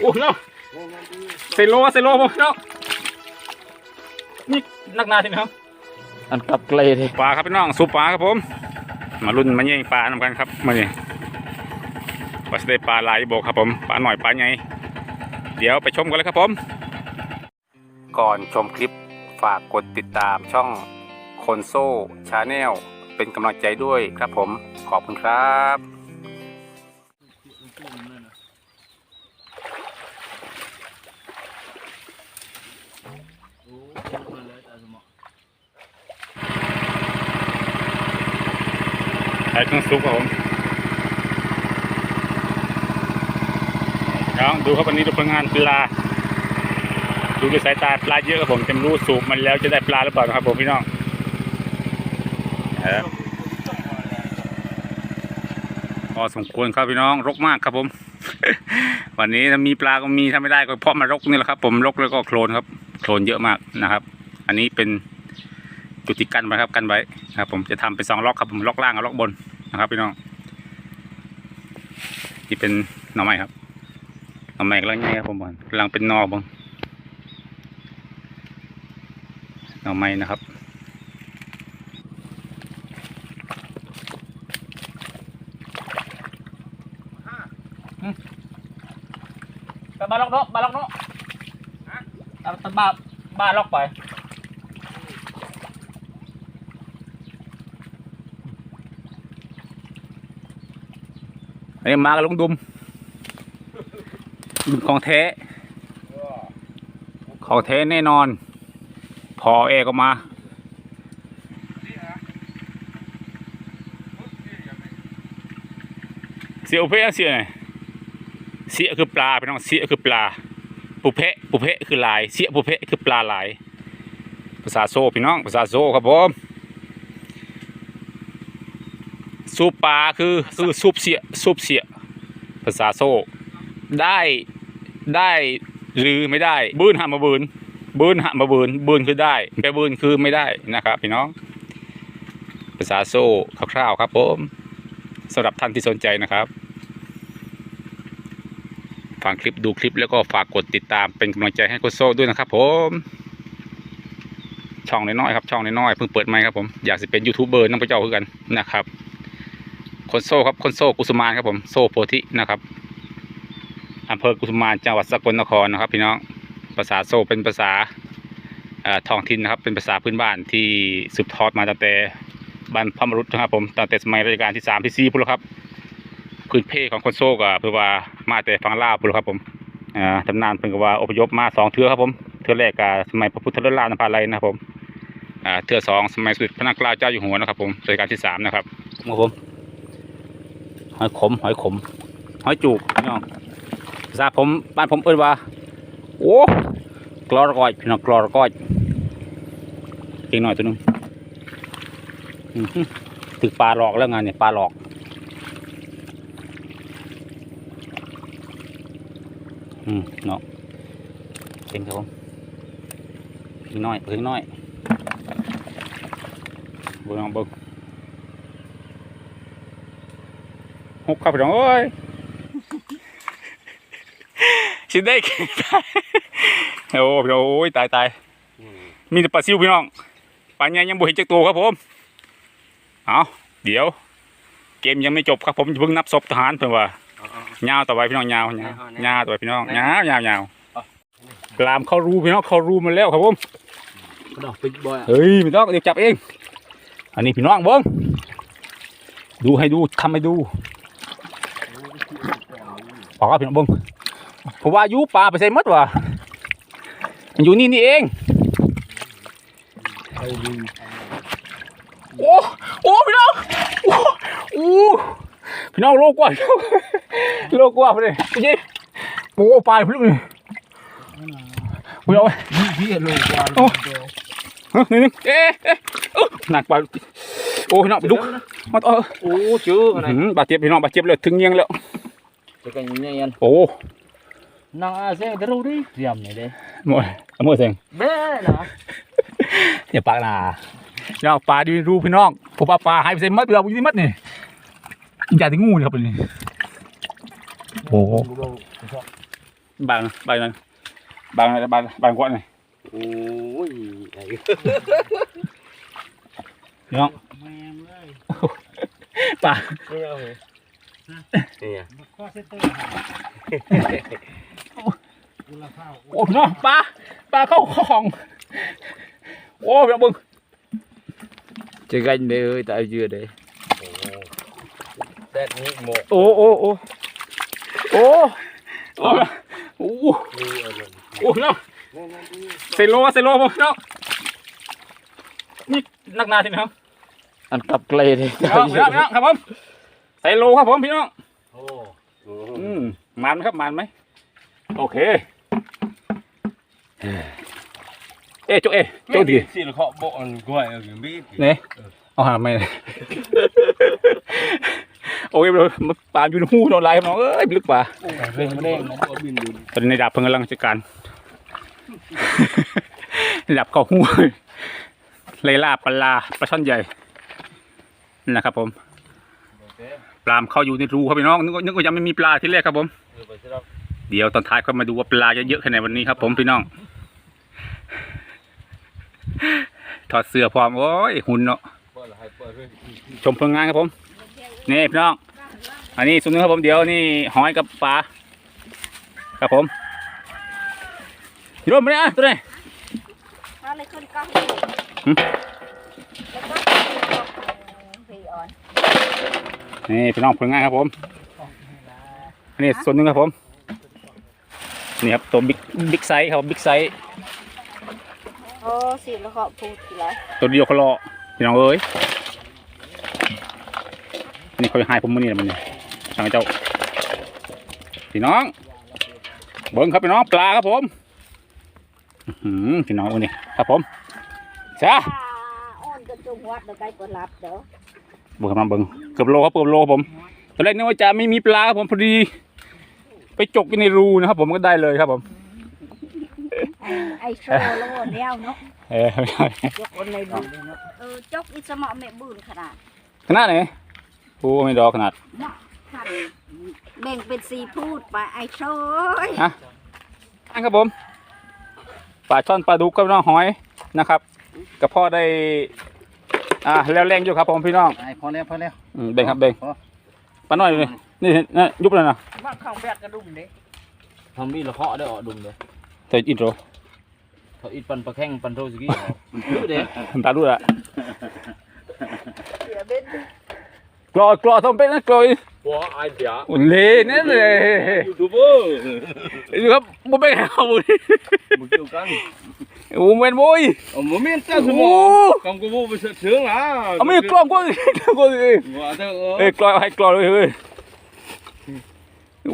โอ้เนาะเซโลเซโลผมเนาะนี่นักนาทีนะครับอันกับเกลเลยปลาครับพี่น้องซุปปลาครับผม มาลุ้นมาแย่งปลานำกันครับมาเนี่ยว่าจะได้ปลาหลายโบกครับผมปลาหน่อยปลาใหญ่เดี๋ยวไปชมกันเลยครับผม ก่อนชมคลิปฝากกดติดตามช่องคนโซ่ชาแนลเป็นกำลังใจด้วยครับผมขอบคุณครับ ช้เครื่องซุปครับผมน้องดูครับวันนี้ดูพลังงานปลา ดูด้วยสายตาปลาเยอะครับผมจะรู้สูบมันแล้วจะได้ปลาหรือเปล่าครับผมพี่น้องพอสมควรครับพี่น้องรกมากครับผม วันนี้ถ้ามีปลาก็มีถ้าไม่ได้ก็เพราะมันรกนี่แหละครับ ผมรกแล้วก็โคลนครับ โคลนเยอะมากนะครับ อันนี้เป็น จุดที่กันไว้ครับกันไว้นะครับ ผมจะทำเป็นสองล็อกครับผมล็อกล่างกับล็อกบนนะครับพี่น้องที่เป็นหน่อไม้ครับหน่อไม้กำลังไงครับผมกำลังเป็นนอบงหน่อไม้นะครับบาล็อกเนาะบาล็อกเนาะตัดบาบาล็อกไป อันนี้มากับลุงดุมดุมของแท้ของแท้แน่นอน พอเอก็มาเสียอุเพะเสียไงเสียคือปลาพี่น้องเสียคือปลาปุเพะปุเพะคือลาย เสียปุเพะคือปลาลาย ภาษาโซ่พี่น้องภาษาโซ่ครับผม ซูปปลาคือคือซุปเสียซุปเสียภาษาโซ่ได้ได้หรือไม่ได้บืนหามาบืนบืนหามาบืนบืนคือได้แต่บืนคือไม่ได้นะครับพี่น้องภาษาโซ่คร่าวๆครับผมสำหรับท่านที่สนใจนะครับฟังคลิปดูคลิปแล้วก็ฝากกดติดตามเป็นกำลังใจให้โคชโซ่ด้วยนะครับผมช่องน้อยๆครับช่องน้อยๆเพิ่งเปิดใหม่ครับผมอยากจะเป็นยูทูบเบอร์น้องพระเจ้าคือกันนะครับ คนโซ่ครับคนโซ่กุสุมานครับผมโซ่โพธินะครับอำเภอกุสุมานจังหวัดสกลนครนะครับ พี่น้องภาษาโซ่เป็นภาษาท้องถิ่นนะครับ เป็นภาษาพื้นบ้านที่สืบทอดมาตั้งแต่บรรพบุรุษนะครับผมตั้งแต่สมัยรัชกาลที่สามที่สี่พุ่นครับพื้นเพของคนโซ่ก็คือว่ามาแต่ฝั่งลาวพุ่นครับผมอ่าตำนานเพิ่นก็ว่าอพยพมาสองเทือครับผมเทือแรกก็สมัยพระพุทธรัตนภาลัยนะครับผมอ่าเทือสองสมัยสมเด็จพระนางเกล้าเจ้าอยู่หัวนะครับผมรัชกาลที่สามนะครับครับผม หอยขม หอยขม หอยจูบพี่น้องภาผมบ้านผมเอิ้นว่า โอ้กลอรกอยพี่น้องกลอรกอยเก่งหน่อยตัวนึงอื้อหือถึกปลาหลอกแล้วงานเนี่ยปลาหลอกอืมเนาะเก่งครับผมเพิ่งน้อยเพิ่งน้อยเบิ่งเอาเบิ่ง หกครับพี่น้องโอ้ยชิได้กินได้โอ้พี่น้องโอ้ยตายตายมีแต่ปลาซิวพี่น้องปลาใหญ่ยังบ่เห็นจากตัวครับผมเอาเดี๋ยว เกมยังไม่จบครับผมอย่าเพิ่งนับศพทหารเพิ่นว่าเงาวต่อไปพี่น้องเงาวเงาวเงาวต่อไปพี่น้องเงาวเงาวเงาวกลามเข้ารูพี่น้องเข้ารูมาแล้วครับผมดอกปิดบ่อยเฮ้ยไม่ต้องเดี๋ยวจับเอง อันนี้พี่น้องเบิ้งดูให้ดูทำให้ดู ปอกพี่น้องเบิ้งผมว่าอยูปลาไปใส่หมดว่ะมันอยู่นี่นี่เองโอ้โอ้พี่น้องโอ้โอ้พี่น้องโลกว่าโลกว่าไปเลยพี่เจ๊โอ้ปลาพี่ลูกนี่พี่น้องพี่โลกว่าโอ้เฮ้ยนี่นี่เอ๊ะเอ๊ะเอ้อหนักปลาโอ้พี่น้องไปดุมาต่อโอ้เจออะไรอื้อหือบาดเจ็บพี่น้องบาดเจ็บเลยถึงเงียงแล้ว จะกันยังไงยันโอ้นางอาเซ่เดี๋ยวดิเตรียมนี่เด้หมดเอามือเสียงเบ้นะอย่าปากหนาพี่น้องปลาดูดูพี่น้องผมปลาปลาหายไปใส่มัดเราอยู่ที่มัดนี่อย่าถึงงูนี่ครับนี่โอ้บางบางนั้นบางบางบางกว่าหน่อยโอ้ยไอ้พี่น้องแม่งเลยปลา ไม่เอาเลยเนี่ยข้อเซ็ตเตอร์กูละข้าวโอ้พี่น้องปลาปลาเข้าของ โอ้พี่น้องเบึง chơi ganh đây ơi tại chưa đấy tết nhị một โอ้โอ้โอ้โอ้โอ้โอ้โอ้พี่น้องเซโลเซโลพี่น้องนี่นักหนาทีนะครับ ăn cặp clay đi พี่น้องพี่น้องพี่น้องครับผม เซโลครับผมพี่น้องโอ้อืมมันไหมครับมันไหมโอเค เอ๊ะโจเอ๊ะโจดี xin họ bộ gọi ở cái bít เนี่ยเอาหาไม่โอ้ยเราปลาอยู่ในหูนอนไล่ครับน้องเอ้ยลึกป่าเร่งมาเร่งนะ có bình đùn ตอนนี้ในดับเพิ่งกำลังจัดการในดับเข้าหูเลยล่าปลาปลาช่อนใหญ่นะครับผม ปลามเข้าอยู่ในรูครับพี่น้องนึกว่านึกว่ายังไม่มีปลาที่แรกครับผม เดี๋ยวตอนท้ายค่อยมาดูว่าปลาจะเยอะแค่ไหนวันนี้ครับผมพี่น้อง ถอดเสื้อพร้อมโอ้ยหุ่นเนาะชมผลงานครับผมนี่พี่น้อง อันนี้ส่วนหนึงครับผมเดี๋ยวนี่หอยกับปลาครับผมพี่ร่มมาเนี่ยตัวไหน Nó lấy con con Hử? Lấy con Vì ổn นี่พี่น้องผลงานครับผมอันนี้ส่วนหนึงครับผม นี่ครับตัวบิ๊กบิ๊กไซส์ครับบิ๊กไซส์ Ô xịt nó họ phụt lại ตัวเดียวเขารอพี่น้องเอ้ยอันนี้เขาจะให้ผมมือนี่แหละมันนี่ทางเจ้าพี่น้อง เบิ้งครับพี่น้องปลาครับผมอื้อหือพี่น้องวันนี้ครับผมจ้า À ôn cái chung hoạt được cái của lạp đó เบิ้งครับน้องเบิ้ง เกือบโลครับเกือบโลครับผมตอนแรกนึกว่าจะไม่มีปลาครับผมพอดี ไปจกอยู่ในรูนะครับผมก็ได้เลยครับผม Ai ai sơ nó ổn đeo nó เออ Chốc ổn này nó Ừ chốc ít sao mọ mẹ bùn khả nạn ขนาดไหนโอ้ไม่ดอกขนาด Nó hẳn Mình bên xì phút và ai sơ ơi ฮะนั่นครับผมปลาช่อนปลาดุกกับน้องหอยนะครับกับพ่อได้ อ่าแล้วแรงอยู่ครับผมพี่น้องไอ้พอแล้วพอแล้วอืมเบ่งครับเบ่งปลาน้อยเลยนี่นี่ยุบเลยนะว่าข้าวแบกกระดุมเด้ không biết là họ đã họ đùng đấy เธออินโทร họ ít pan pa khen pan thôi chứ kia cứ đấy ตาดูละ Ở bên กรอกรอทำเป็นนะกรอย có ai bẻ อุ่นเล่นั่นเลย youtuber ดูครับบุ้มไปเอาบุ้ một triệu cân บุ้มเป็นบุ้ย ở một miếng ta โอ้ số một không có vô với sợ sướng là เอาไม่กรอบกูกู Quả เอ้ thơ ยกรอยให้กรอยเลยเฮ้ย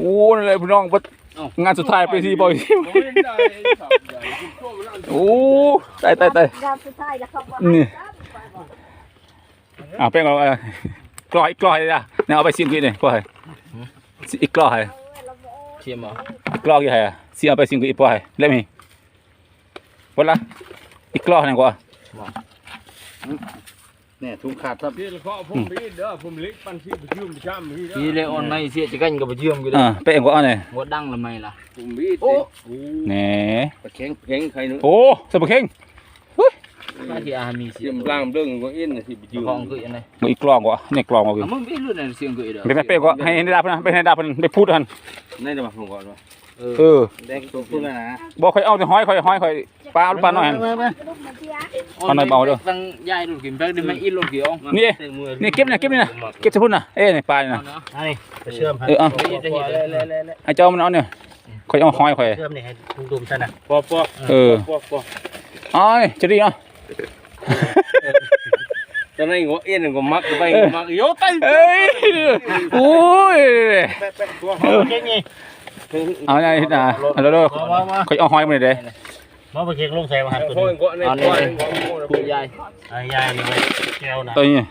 โอ้นั่นเลยพี่น้องบัดงานสุดท้ายไปที่บอยโอ้ตายตายตาย Ra thứ hai là không có Ừ. hai lắm. อ่าเป็นเอาเอากรอยกรอยเลยอะเนี่ยเอาไปซิมกินเลยกรอยอีกกรอย Ừ, là bộ ชิมเหรอกรอยยังไงอะซิเอาไปซิมกินอีกกรอยเล่มี วันละอีกกรอยหนึ่งกว่าเนี่ยถุงขาดครับพี่เขาผมพี่เด้อผมเล็กปันที่ประชุมประจำพี่เด้พี่อเลออนไม่เสียจะกันกับเชื่อมกันอ่าไปเองก็เอาเนี่ยหัวดังละไม่ล่ะผมพี่โอ้แหน่ปลาแข็งแข็งใครนู้นโอ้สมบัติเข่งถ้าที่อามีเสีเสียยงมล่างเรื่องก็เอ็นนะที่ประชุมห้องคือยังไงมึงอีกกรองกว่าเนี่ยกรองกว่าอะมึงไม่รู้ในเสียงคือเด้อไปไปไปก็ให้ให้ดาบนะไปให้ดาบนะไปพูดกันนี่จะมาผมก่อนว่า เออเออแดงตัวพูดแล้วนะบอกคอยเอาแต่ห้อยคอยห้อยคอยปลาปลาหน่อย cái đúc mà chia เอาหน่อยเบาเด้อตั้งยายรุ่นกินแป๊กได้ไหมอีรุ่นกี่องนี่ นี่เก็บนะเก็บนี่นะเก็บจะพูดนะเอ้ยนี่ปลานี่นะอันนี้ไปเชื่อมครับเออเอาจะเห็นเลยไอ้เจ้ามันเอาเนี่ยคอยเอาห้อยคอย เชื่อมนี่ให้ถุงดุมซะนะปอปอเออปอปออ๋อนี่จะดีเนาะจะนั่งก็เอ็นก็มักไปมักโยตันเอ้ยโอ้ย แปะแปะตัวเออเก่ง ไงเอาไงที่น่ะเอาเด้อมามามาคอยเอาห้อยมาเลยเด้มาไปเก่งลงใส่มาหันตัวพ่อนี้ก็ในพ่อคุณยายไอ้ยายนี่ไปแก้วนะตัวนี้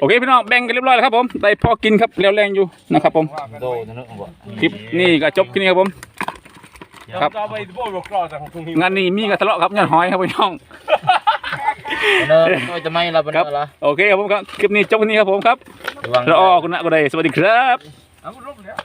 โอเคพี่น้องแบ่งกันเรียบร้อยแล้วครับผมได้พอกินครับแล้วแรงอยู่นะครับผมโดนนะบ่คลิปนี้ก็จบแค่นี้ครับผม ครับก็ไปบ่บอกรอจากของตรงนี้งานนี้มีกันทะเลาะครับย้อนหอยครับพี่น้อง เนอะจะไม่ละเป็นละโอเคครับผมครับคลิปนี้จบแค่นี้ครับผมครับระวัง แล้วออคุณนะก็ได้สวัสดีครับ เอารูปแล้ว